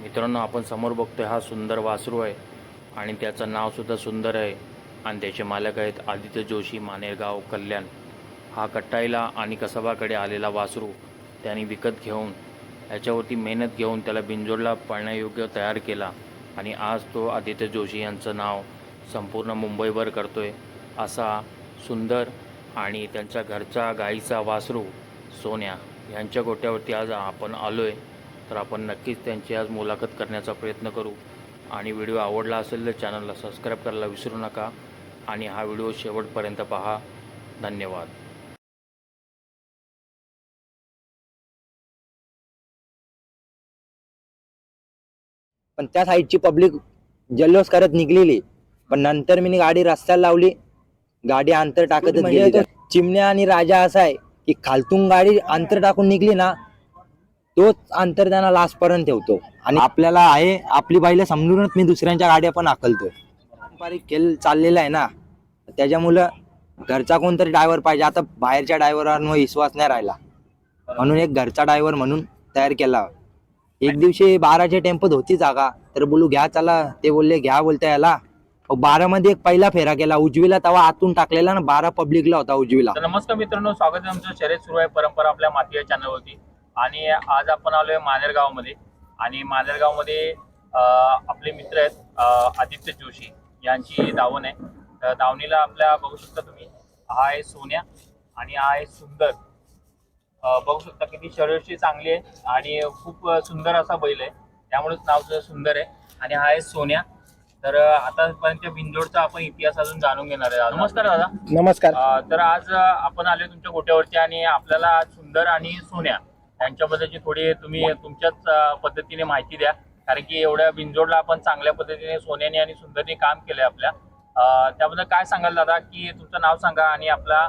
मित्रांनो आपण समोर बघतोय हा सुंदर वासरू आहे आणि त्याचं नावसुद्धा सुंदर आहे. आणि त्याचे मालक आहेत आदित्य जोशी मानेरगाव कल्याण. हा कट्टाईला आणि कसबाकडे आलेला वासरू त्यांनी विकत घेऊन याच्यावरती मेहनत घेऊन त्याला बिंजोडला पळण्यायोग्य तयार केला. आणि आज तो आदित्य जोशी यांचं नाव संपूर्ण मुंबईवर करतो आहे असा सुंदर आणि त्यांच्या घरचा गाईचा वासरू सोन्या यांच्या गोट्यावरती आज आपण आलो आहे तर आपण नक्कीच त्यांची आज मुलाखत करण्याचा प्रयत्न करू. आणि व्हिडिओ आवडला असेल तर चॅनलला सबस्क्राईब करायला विसरू नका. आणि हा व्हिडिओ शेवटपर्यंत पहा. धन्यवाद. पण त्या साईडची पब्लिक जल्लोष करत निघलेली. पण नंतर मी गाडी रस्त्याला लावली. गाडी अंतर टाकतच गेली. त्या. चिमण्या आणि राजा असा आहे की खालतून गाडी अंतर टाकून निघली ना तोच अंतर लास्टपर्यंत लास्ट पर्यंत ठेवतो. आणि आपल्याला आहे आपली बाईला समजूनच मी दुसऱ्यांच्या गाड्या पण आकलतो पारंपरिक खेळ चाललेला आहे ना त्याच्यामुळं घरचा कोणतरी ड्रायव्हर पाहिजे. आता बाहेरच्या ड्रायव्हरांवर विश्वास नाही राहिला. म्हणून एक घरचा ड्रायव्हर म्हणून तयार केला. एक दिवशी बाराच्या टेम्पोत होती जागा. तर बोलू घ्या चला. ते बोलले घ्या बोलता याला. बारा मध्ये एक पहिला फेरा केला. उजवीला तवा आतून टाकलेला ना बारा पब्लिकला होता उजवीला. नमस्कार मित्रांनो स्वागत आहे आमचं शर्यत सुरू आहे परंपरा आपल्या माती या चॅनलवरती आणि आज आपण आलोय मानेरगावमध्ये आणि मानेरगावमध्ये आपले मित्र आहेत आदित्य जोशी यांची दावण आहे. तर दावणीला आपल्या बघू शकता तुम्ही हा आहे सोन्या आणि हा आहे सुंदर. बघू शकता किती शरीरशी चांगली आहे आणि खूप सुंदर असा बैल आहे. त्यामुळेच नाव सुद्धा सुंदर आहे. आणि हा आहे सोन्या. तर आतापर्यंत बिंजोडचा आपण इतिहास अजून जाणून घेणार आहे नमस्कार दादा. नमस्कार. तर आज आपण आले तुमच्या गोट्यावरती आणि आपल्याला सुंदर आणि सोन्या यांच्याबद्दलची थोडी तुम्ही तुमच्याच पद्धतीने माहिती द्या. कारण की एवढ्या बिंजोडला आपण चांगल्या पद्धतीने सोन्याने आणि सुंदरने काम केलंय आपल्या. त्याबद्दल काय सांगाल दादा? की तुमचं नाव सांगा आणि आपला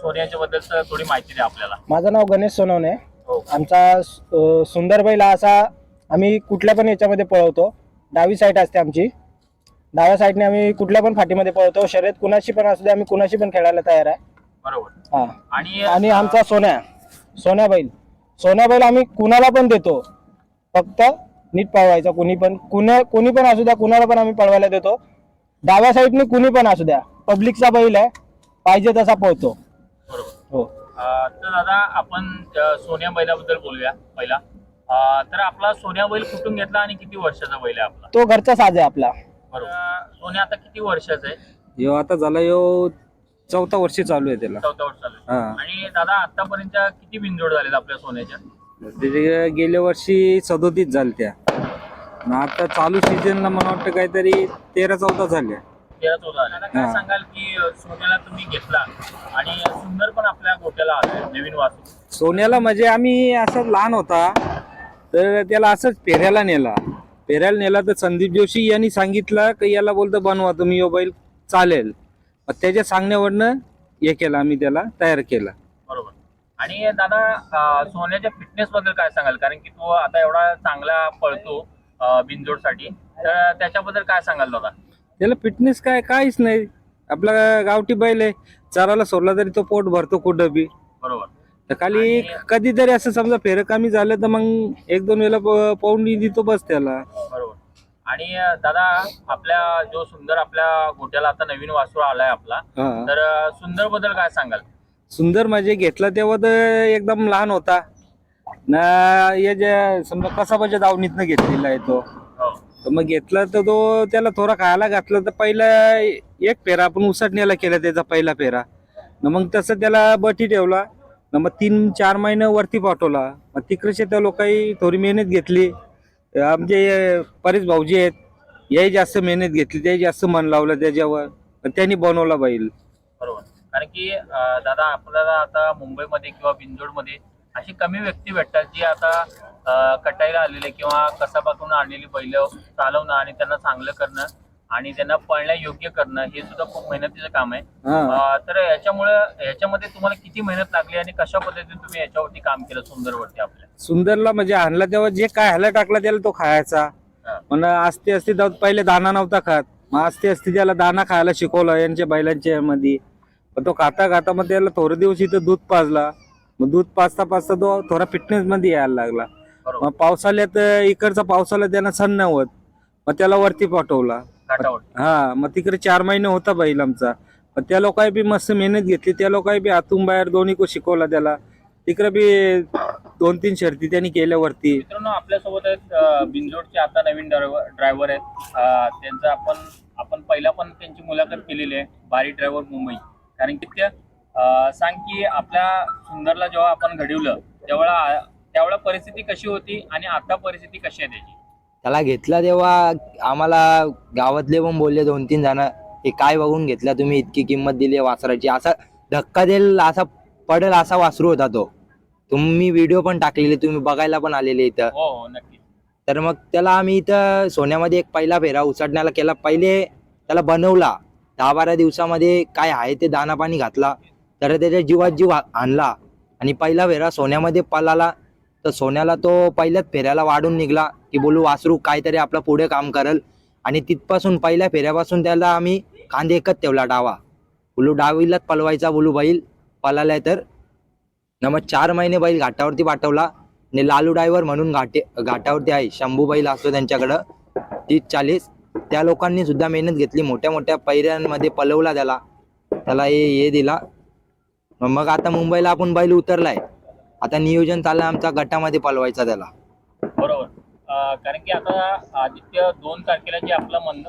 सोन्याच्या बद्दल थोडी माहिती द्या आपल्याला. माझं नाव गणेश सोनवणे. हो. आमचा सुंदर बैल असा आम्ही कुठल्या पण याच्यामध्ये पळवतो. डावी साईड असते आमची. डाव्या साईडने आम्ही कुठल्या पण फाटीमध्ये पळवतो. शर्यत कुणाशी पण असू दे आम्ही कुणाशी पण खेळायला तयार आहे. बरोबर. हा. आणि आणि आमचा सोन्या सोन्या बैल सोन्या बैल आम्ही कुणाला पण देतो. फक्त नीट पळवायचा कुणी पण. कुणा कोणी पण असू द्या कुणाला पण आम्ही पळवायला देतो. डाव्या साईडने कुणी पण असू द्या. पब्लिकचा बैल आहे. पाहिजे तसा पळतो. बरोबर हो तर दादा आपण सोन्या बैलाबद्दल बोलूया पहिला. अ, तर आपला सोन्या बैल कुठून घेतला आणि किती वर्षाचा बैल आहे आपला? तो घरचा साज आहे आपला. बरोबर. सोन्या आता किती वर्षाचा आहे? यो आता झाला यो चौथा वर्ष चालू आहे त्याला. चौथा वर्ष चालू आहे. हा. आणि दादा आतापर्यंत किती बिनजोड झालेत आपल्या सोन्याच्या? त्याचे गेल्या वर्षी सदोतीस झाल्या त्या. आणि आता चालू सीझनला मला वाटतं काहीतरी तेरा चौदा झाल्या. तेरा चौदा झाले. आता काय हा. सांगाल की अ, सोन्याला तुम्ही घेतला आणि सुंदर पण आपल्या गोट्याला आलाय नवीन वासू. सोन्याला म्हणजे आम्ही असं लहान होता तर त्याला असंच पेऱ्याला नेला. पेऱ्याला नेला तर संदीप जोशी यांनी सांगितलं की याला बोलतं बनवा तुम्ही यो बैल चालेल. मग त्याच्या सांगण्यावरनं हे केलं आम्ही त्याला तयार केला. बरोबर. आणि दादा अ, सोन्याच्या फिटनेस बद्दल काय सांगाल? कारण की तो आता एवढा चांगला पळतो बिनजोडसाठी तर त्याच्याबद्दल काय सांगाल दादा? त्याला फिटनेस काय काहीच नाही. आपला गावठी बैल आहे. चाराला सोडला तरी तो पोट भरतो कुठं बी. बरोबर. तर खाली आणि- कधीतरी असं समजा फेरं कमी झालं तर मग एक दोन वेळेला प- पाऊंडी देतो बस त्याला. बरोबर. आणि दादा आपल्या जो सुंदर आपल्या गोट्याला आता नवीन वासू आलाय आपला हा. तर सुंदरबद्दल काय सांगाल? सुंदर म्हणजे घेतला तेव्हा तर एकदम लहान होता. ना या ज्या समजा कसाबाच्या दावणीतनं घेतलेला आहे तो. हो. तर मग घेतला तर तो त्याला थोडा खायला घातला तर पहिला एक फेरा आपण उसटण्याला केला त्याचा पहिला फेरा. न मग तसं त्याला बटी ठेवला. न मग तीन चार महिने वरती पाठवला. मग तिकडचे त्या लोकांनी थोडी मेहनत घेतली. आमचे परेश भाऊजी आहेत. याही जास्त मेहनत घेतली त्याही जास्त मन लावलं त्याच्यावर. त्यांनी बनवला बैल. बरोबर. कारण की दादा आपल्याला आता मुंबईमध्ये किंवा बिंजोडमध्ये अशी कमी व्यक्ती भेटतात जी आता कटायला कटाईला आलेले किंवा कसापासून आणलेली बैल चालवणं आणि त्यांना चांगलं करणं. आणि त्यांना पळण्या योग्य करणं हे सुद्धा खूप मेहनतीचं काम आहे. अं, तर याच्यामुळे याच्यामध्ये तुम्हाला किती मेहनत लागली आणि कशा पद्धतीने तुम्ही याच्यावरती काम केलं सुंदरवरती आपल्या? सुंदरला म्हणजे आणला तेव्हा जे काय ह्याला टाकला त्याला तो खायचा. हा. पण असते असते पहिले दाना नव्हता खात. मग असते असते त्याला दाना खायला शिकवलं यांच्या बैलांच्या मध्ये पण तो खाता खाता मग त्याला थोडे दिवस इथं दूध पाजला. मग दूध पाजता पाजता तो थोडा फिटनेस मध्ये यायला लागला. बरोबर. मग पावसाळ्यात अं, इकडचा पावसाला त्यांना सण नाही होत मग त्याला वरती पाठवला. घाटावर हा मग तिकडे चार महिने होता बैल आमचा. पण त्या लोकांनी बी मस्त मेहनत घेतली. त्या लोकांनी बी आतून बाहेर दोन्ही को शिकवला त्याला. तिकडे बी दोन तीन शर्ती त्यांनी केल्या वरती. मित्रांनो आपल्यासोबत आहेत बिंजोडचे आता नवीन ड्रायव्हर आहेत. अं, त्यांचं आपण आपण पहिला पण त्यांची मुलाखत केलेली आहे बारी ड्रायव्हर मुंबई. कारण की ते अं, सांग की आपल्या सुंदरला जेव्हा आपण घडवलं तेव्हा त्यावेळेला परिस्थिती कशी होती आणि आता परिस्थिती कशी आहे त्याची? त्याला घेतला तेव्हा आम्हाला गावातले पण बोलले दोन तीन जण हे काय बघून घेतला तुम्ही? इतकी किंमत दिली वासराची. असा धक्का देईल असा पडेल असा वासरू होता तो. तुम्ही व्हिडिओ पण टाकलेले तुम्ही बघायला पण आलेले इथं. हो हो नक्की. तर मग त्याला आम्ही इथं सोन्यामध्ये एक पहिला फेरा उचडण्याला केला. पहिले त्याला बनवला. दहा बारा दिवसामध्ये काय आहे ते दाना पाणी घातला. तर त्याच्या जीवात जीव आणला. आणि पहिला फेरा सोन्यामध्ये पळाला. तर सोन्याला तो पहिल्याच फेऱ्याला वाढून निघला की बोलू वासरू काहीतरी आपलं पुढे काम करल. आणि तिथपासून पहिल्या फेऱ्यापासून त्याला आम्ही कांदे एकच ठेवला डावा. बोलू डावीलाच पलवायचा बोलू बैल. पलालाय तर न मग चार महिने बैल घाटावरती पाठवला. आणि लालू डायव्हर म्हणून घाटे घाटावरती आहे. शंभू बैल असतो त्यांच्याकडं. तीस चाळीस. त्या लोकांनी सुद्धा मेहनत घेतली. मोठ्या मोठ्या पैऱ्यांमध्ये पलवला त्याला. त्याला हे हे दिला. मग आता मुंबईला आपण बैल उतरलाय. आता नियोजन चाललंय आमचा गटामध्ये पलवायचा त्याला. बरोबर. अं, कारण की आता आदित्य दोन तारखेला जे आपलं मन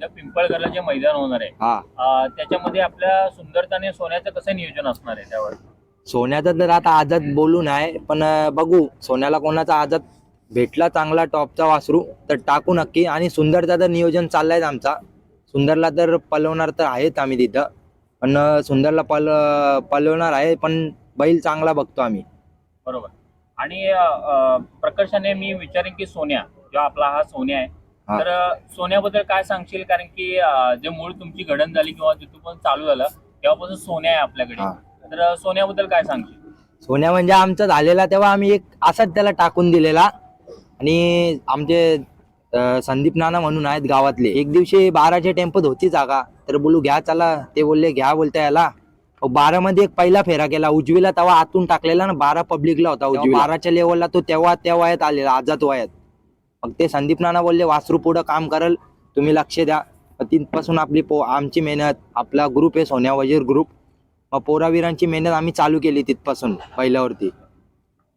जे पिंपळगरला जे मैदान होणार आहे हा. अं, त्याच्यामध्ये आपल्या सुंदरताने सोन्याचं कसं नियोजन असणार आहे त्यावर? सोन्याचा तर आता आझाद बोलू नाही पण अं, बघू. सोन्याला कोणाचा आझाद भेटला चांगला टॉपचा वासरू तर टाकू नक्की. आणि सुंदरचा तर नियोजन चाललाय आमचा. सुंदरला तर पलवणार तर आहेत आम्ही तिथं. पण अं, सुंदरला पल पलवणार आहे पण बैल चांगला बघतो आम्ही. बरोबर. आणि प्रकर्षाने मी विचारेन की सोन्या जेव्हा आपला हा सोन्या आहे. तर सोन्याबद्दल काय सांगशील? कारण की जे मूळ तुमची घडण झाली किंवा जिथून पण चालू झालं तेव्हापासून सोन्या आहे आपल्याकडे. तर सोन्याबद्दल काय सांगशील? सोन्या म्हणजे आमचा झालेला तेव्हा आम्ही एक असाच त्याला टाकून दिलेला. आणि आमचे संदीप नाना म्हणून आहेत गावातले. एक दिवशी बाराच्या टेम्पोत होती जागा. तर बोलू घ्या चला. ते बोलले घ्या बोलता याला. बारा मध्ये एक पहिला फेरा केला. उजवीला तेव्हा आतून टाकलेला ना बारा पब्लिकला होता उजवी बाराच्या लेवलला तो तेव्हा त्या वयात आलेला आजात वयात. मग ते संदीप नाना बोलले वासरू पुढं काम करल तुम्ही लक्ष द्या. तिथपासून आपली पो आमची मेहनत आपला ग्रुप आहे सोन्या वजीर ग्रुप मग पोरावीरांची मेहनत आम्ही चालू केली तिथपासून पहिल्यावरती.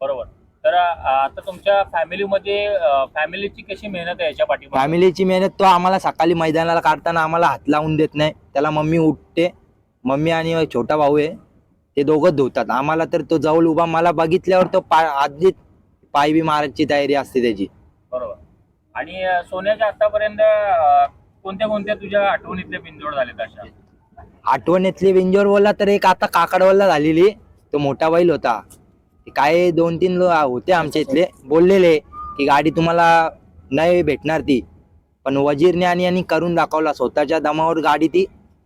बरोबर. तर आता तुमच्या फॅमिलीमध्ये फॅमिलीची कशी मेहनत आहे याच्या पाठीमागे? फॅमिलीची मेहनत तो आम्हाला सकाळी मैदानाला काढताना आम्हाला हात लावून देत नाही. त्याला मम्मी उठते मम्मी आणि छोटा भाऊ आहे ते दोघंच धुतात. आम्हाला तर तो जवळ उभा मला बघितल्यावर तो पाय आधी पाय बी मारायची तयारी असते त्याची. बरोबर. आणि सोन्याच्या आतापर्यंत कोणत्या कोणत्या तुझ्या आठवणीतले बिंजोड झालेत अशा? आठवणीतली विंजोर बोलला तर एक आता काकडवलला झालेली तो मोठा बैल होता. काय दोन तीन लो- होते आमच्या इथले बोललेले की गाडी तुम्हाला नाही भेटणार ती. पण वजीरने आणि यांनी करून दाखवला स्वतःच्या दमावर गाडी ती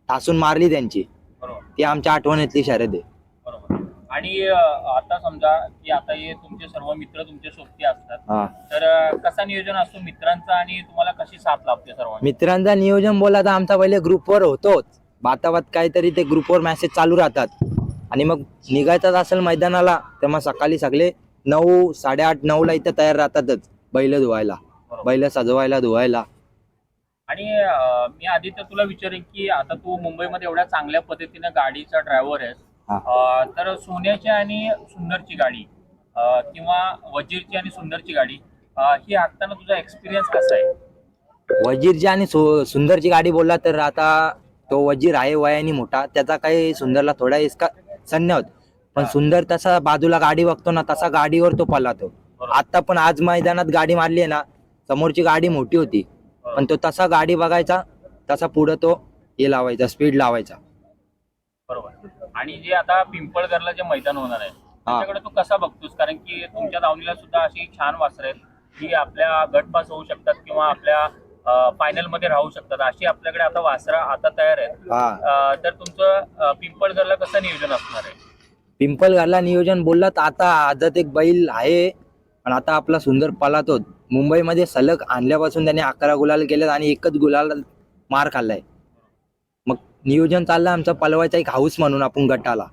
ठासून मारली त्यांची. ती आमच्या आठवणीतली शरद. आहे बरोबर. आणि अं, आता समजा की आता हे तुमचे सर्व मित्र तुमच्या सोबती असतात. हा. तर अं, कसा नियोजन असतो मित्रांचा आणि तुम्हाला कशी साथ लाभते सर्वांनी मित्रांचा नियोजन बोला तर आमचा पहिले ग्रुपवर होतोच. बाताबात काहीतरी ते ग्रुपवर मेसेज चालू राहतात. आणि मग निघायचाच असेल मैदानाला तर मग सकाळी सगळे नऊ साडेआठ नऊला इथं तयार राहतातच. बैल धुवायला. बैल सजवायला धुवायला. आणि मी आदित्य तुला विचारेन की आता तू मुंबईमध्ये एवढ्या चांगल्या पद्धतीने गाडीचा ड्रायव्हर आहेस. तर सोन्याची आणि सुंदरची गाडी किंवा वजीरची आणि सुंदरची गाडी ही हाकताना तुझा एक्सपिरियन्स कसा आहे? वजीरची आणि सुंदरची गाडी बोलला तर आता तो वजीर आहे वयाने मोठा त्याचा काही सुंदरला थोडा इसका सन्य होत. पण सुंदर तसा बाजूला गाडी बघतो ना तसा गाडीवर तो पळतो. बरोबर. आता पण आज मैदानात गाडी मारली आहे ना समोरची गाडी मोठी होती. पण तो तसा गाडी बघायचा तसा पुढं तो हे लावायचा स्पीड लावायचा. बरोबर. आणि जे आता पिंपळगरला जे मैदान होणार आहे त्याच्याकडे तू कसा बघतोस? कारण की तुमच्या दावणीला सुद्धा अशी छान वासर आहेत की आपल्या गटपास होऊ शकतात किंवा आपल्या फायनलमध्ये राहू शकतात. अशी आपल्याकडे आता वासरा आता तयार आहेत. तर तुमचं पिंपळगरला कसं नियोजन असणार आहे? पिंपल घरला नियोजन बोलला तर आता आदत एक बैल आहे पण आता आपला सुंदर पलातो मुंबईमध्ये सलग आणल्यापासून त्याने अकरा गुलाल केलेत आणि एकच गुलाल मार खाल्लाय. मग नियोजन चाललंय आमचं पलवायचा एक हाऊस म्हणून आपण गटाला.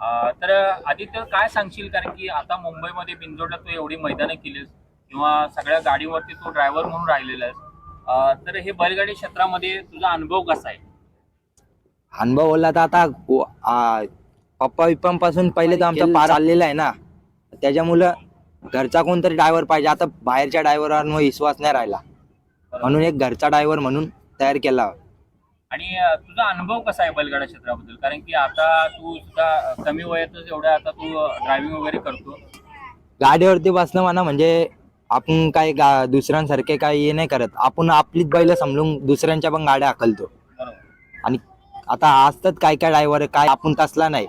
अं, तर आदित्य काय सांगशील? कारण की आता मुंबईमध्ये बिंजोडला तू एवढी मैदानं केलीस किंवा सगळ्या गाडीवरती तू ड्रायव्हर म्हणून राहिलेला आहेस. अं, तर हे बैलगाडी क्षेत्रामध्ये तुझा अनुभव कसा आहे? अनुभव बोलला तर आता पप्पा विप्पांपासून पहिले तर आमचा पार चाललेला आहे ना. त्याच्यामुळं घरचा कोणतरी ड्रायव्हर पाहिजे. आता बाहेरच्या ड्रायव्हरांवर विश्वास नाही राहिला. म्हणून एक घरचा ड्रायव्हर म्हणून तयार केला. आणि अं, तुझा अनुभव कसा आहे बैलगाडा क्षेत्राबद्दल? कारण की आता तू सुद्धा कमी वयातच एवढ्या आता तू ड्रायव्हिंग वगैरे करतो. गाडीवरती बसणं म्हणा म्हणजे आपण काय गा दुसऱ्यांसारखे काय हे नाही करत. आपण आपलीच बैल समजून दुसऱ्यांच्या पण गाड्या हाकलतो. बरोबर. आणि आता असतात काय काय ड्रायव्हर काय आपण तसला नाही.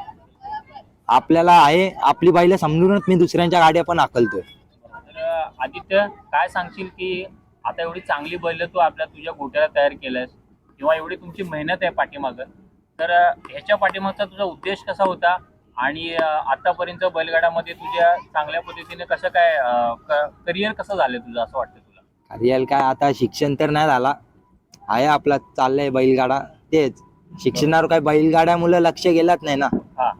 आपल्याला आहे आपली बैल समजूनच मी दुसऱ्यांच्या गाड्या पण हाकलतो तर आदित्य काय सांगशील की आता एवढी चांगली बैल तू आपल्या तुझ्या गोट्याला तयार केलंयस किंवा एवढी तुमची मेहनत आहे पाठीमागं. तर ह्याच्या पाठीमागचा तुझा उद्देश कसा होता? आणि आतापर्यंत बैलगाडामध्ये तुझ्या चांगल्या पद्धतीने कसं काय करिअर कसं झालं तुझं असं वाटतं तुला? रिअल काय आता शिक्षण तर नाही झाला. आहे आपला चाललंय बैलगाडा. तेच. शिक्षणावर काय बैलगाड्या मुलं लक्ष गेलाच नाही ना. हा.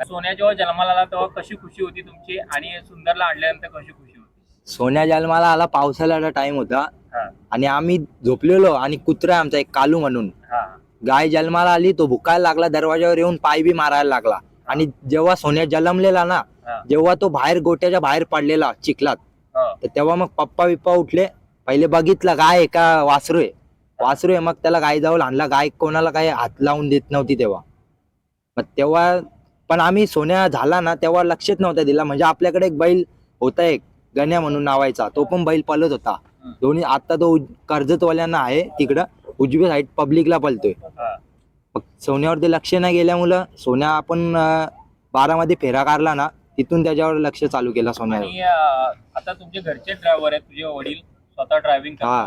सोन्या जेव्हा जन्माला आला तेव्हा कशी खुशी होती तुमची? आणि सुंदरला आणल्यानंतर कशी खुशी होती? सोन्या जन्माला आला पावसाळ्याचा टाइम होता. हा. आणि आम्ही झोपलेलो आणि कुत्रा आहे आमचा एक कालू म्हणून. हा. गाय जन्माला आली तो भुकायला लागला दरवाजावर येऊन पाय बी मारायला लागला. आणि जेव्हा सोन्या जन्मलेला ना हा. जेव्हा तो बाहेर गोट्याच्या बाहेर पडलेला चिखलात हा. तर तेव्हा मग पप्पा बिप्पा उठले. पहिले बघितलं गाय आहे का वासरू आहे. वासरू आहे मग त्याला गाय जाऊन आणला. गाय कोणाला काही हात लावून देत नव्हती तेव्हा. मग तेव्हा पण आम्ही सोन्या झाला ना तेव्हा लक्षच नव्हता दिला. म्हणजे आपल्याकडे एक बैल होता एक गण्या म्हणून नावायचा. तो पण बैल पलत होता. दोन्ही आता तो कर्जतवाल्यांना आहे तिकडं. उजवी साईड पब्लिकला पलतोय हा. मग सोन्यावरती लक्ष नाही गेल्यामुळं सोन्या आपण बारामध्ये फेरा काढला ना तिथून त्याच्यावर लक्ष चालू केलं सोन्यावर. आता तुमचे घरचे ड्रायव्हर आहेत तुझे वडील स्वतः ड्रायव्हिंग हा.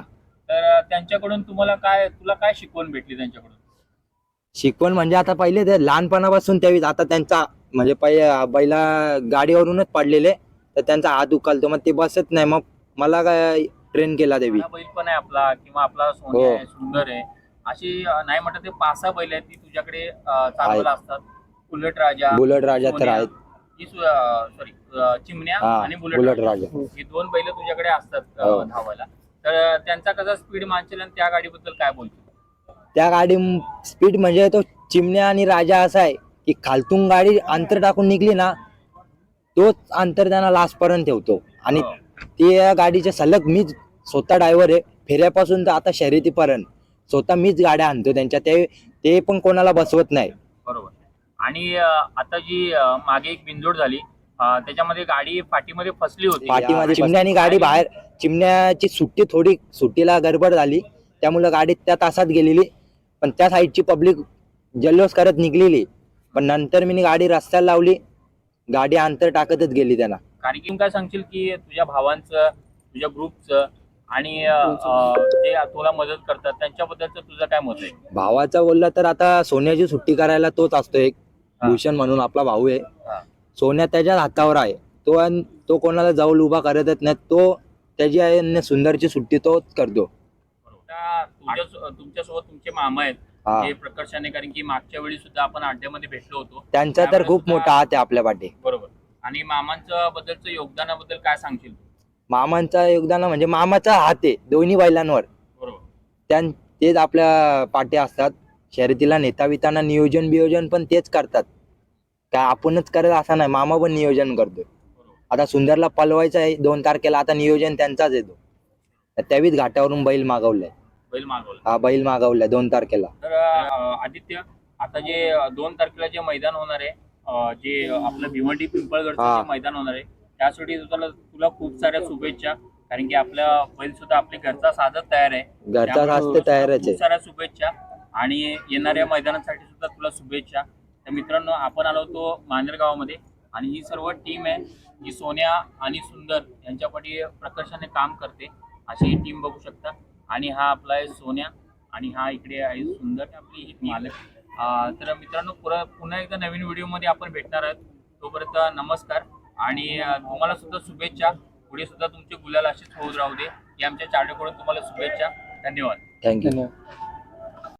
तर त्यांच्याकडून तुम्हाला काय तुला काय शिकवण भेटली त्यांच्याकडून? शिकवण म्हणजे आता पहिले ते लहानपणापासून त्यावेळी आता त्यांचा म्हणजे पहिले बैला गाडीवरूनच पडलेले तर त्यांचा हात उकलतो मग ते बसत नाही. मग मला काय ट्रेन केला देवी. बैल पण आहे आपला किंवा आपला सोन्या हो. आहे सुंदर आहे. अशी अं, नाही म्हटलं ते पाच सहा बैल आहेत ती तुझ्याकडे अं, चालवायला असतात. बुलेट राजा बुलेट राजा तर आहेत. सॉरी चिमण्या हा आणि बुलेट बुलेट राजा. ही दोन बैल तुझ्याकडे असतात अं, हो. धावायला. तर त्यांचा कसा स्पीड मानशील आणि त्या गाडीबद्दल काय बोलतो त्या गाडी स्पीड म्हणजे तो चिमण्या आणि राजा असा आहे की खालतून गाडी अंतर टाकून निघली ना तोच अंतर त्यांना लास्ट पर्यंत ठेवतो. आणि. त्या गाडीचे सलग मीच स्वतः ड्रायव्हर आहे. फेऱ्यापासून तर आता शर्यतीपर्यंत स्वतः मीच गाड्या आणतो त्यांच्या. ते ते पण कोणाला बसवत नाही. बरोबर. आणि आता जी मागे एक बिंजोड झाली त्याच्यामध्ये गाडी पाठीमध्ये फसली होती. पाठीमध्ये चिमण्यानी गाडी बाहेर चिमण्याची सुट्टी थोडी सुट्टीला गडबड झाली. त्यामुळे गाडी त्या तासात गेलेली. पण त्या साईडची पब्लिक जल्लोष करत निघलेली. पण नंतर मी गाडी रस्त्याला लावली. गाडी अंतर टाकतच गेली कारण की काय सांगशील की तुझ्या भावांचं तुझ्या ग्रुपचं आणि जे तुला मदत करतात त्यांच्याबद्दलचं तुझं काय मत आहे? भावाचा बोलला तर आता सोन्याची सुट्टी करायला तोच असतो एक. भूषण म्हणून आपला भाऊ आहे. सोन्या त्याच्या हातावर आहे. तो तो कोणाला जाऊल उभा करतच नाही. तो त्याची सुंदरची सुट्टी तोच करतो. आता तुझ्या तुमच्यासोबत तुमचे मामा आहेत. हा. हे प्रकर्षाने कारण की मागच्या वेळी सुद्धा आपण अड्ड्यामध्ये भेटलो होतो. त्यांचा तर खूप मोठा हात आहे आपल्या पाठी. बरोबर. आणि मामांचं बद्दलचं योगदानाबद्दल काय सांगशील? मामांचा योगदान म्हणजे मामाचा हात आहे दोन्ही बैलांवर. बरोबर. त्यां तेच आपल्या पाठी असतात. शर्यतीला नेता विताना नियोजन बियोजन पण तेच करतात. काय आपणच करत असं नाही मामा पण नियोजन करतो बरोबर. आता सुंदरला पलवायचं आहे दोन तारखेला आता नियोजन त्यांचाच येतो त्यावीच घाटावरून बैल मागवलाय. बैल मागवला. हा बैल मागवलाय दोन तारखेला. तर अं, आदित्य आता जे अं, दोन तारखेला जे मैदान होणार आहे अं, जे आपलं भिवंडी पिंपळगडचं हा. जे मैदान होणार आहे त्यासाठी तुला तुला खूप साऱ्या शुभेच्छा. कारण की आपला बैल सुद्धा आपल्या घरचा साधत तयार आहे. घरचा त्यामुळे तुला तयारच खूप आहे. साऱ्या शुभेच्छा. आणि येणाऱ्या मैदानासाठी सुद्धा तुला शुभेच्छा. तर मित्रांनो आपण आलो होतो मांजर गावामध्ये. आणि ही सर्व टीम आहे जी सोन्या आणि सुंदर यांच्या पाठी प्रकर्षाने काम करते. अशी ही टीम बघू शकता. आणि हा आपला आहे सोन्या आणि हा इकडे आहे सुंदर आपली ही मालक. तर मित्रांनो पुरा पुन्हा एकदा नवीन व्हिडिओमध्ये आपण भेटणार आहोत. तोपर्यंत नमस्कार आणि तुम्हाला सुद्धा शुभेच्छा. पुढे सुद्धा तुमचे गुलाल असेच होत राहू दे. ही आमच्या चार्टकडून तुम्हाला शुभेच्छा. धन्यवाद. थँक्यू धन्यवाद.